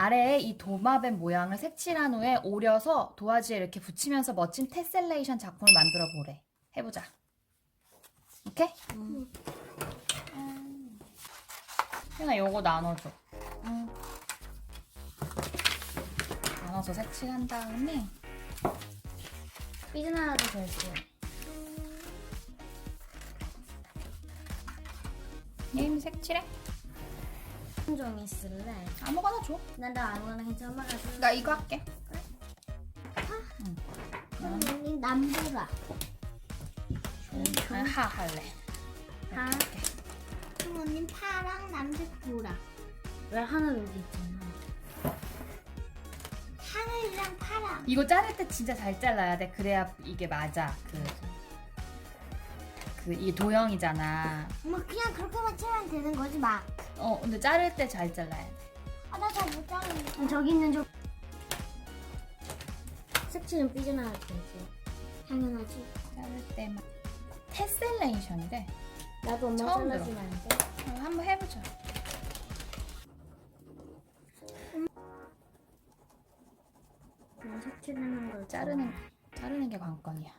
아래에 이 도마뱀 모양을 색칠한 후에 오려서 도화지에 이렇게 붙이면서 멋진 테셀레이션 작품을 만들어 보래. 해보자. 오케이? 음. 현아 요거 나눠줘. 나눠서 색칠한 다음에 삐져나가도 될지. 게임 색칠해? 한 종이 쓸래? 아무거나 줘. 나도 아무거나 괜찮아. 엄마가. 나 이거 할게. 그럼 언니 남보라. 아, 하 할래. 하. 그럼 언니 파랑 남색 보라. 왜 하늘 여기 있잖아. 하늘이랑 파랑. 이거 자를 때 진짜 잘 잘라야 돼. 그래야 이게 맞아. 그, 그, 이게 도형이잖아. 엄마 그냥 그렇게만 치면 되는 거지 막. 어, 근데 자를 때 잘 잘라야 돼. 아, 나 잘 못 자르는데. 저기 있는 좀. 색칠은 삐져나갈 테지. 당연하지. 자를 때만. 테셀레이션이래. 나도 엄마 처음 잘라주면 안 돼? 어, 한번 해보자. 그냥 색칠하는 걸 자르는, 자르는 게 관건이야.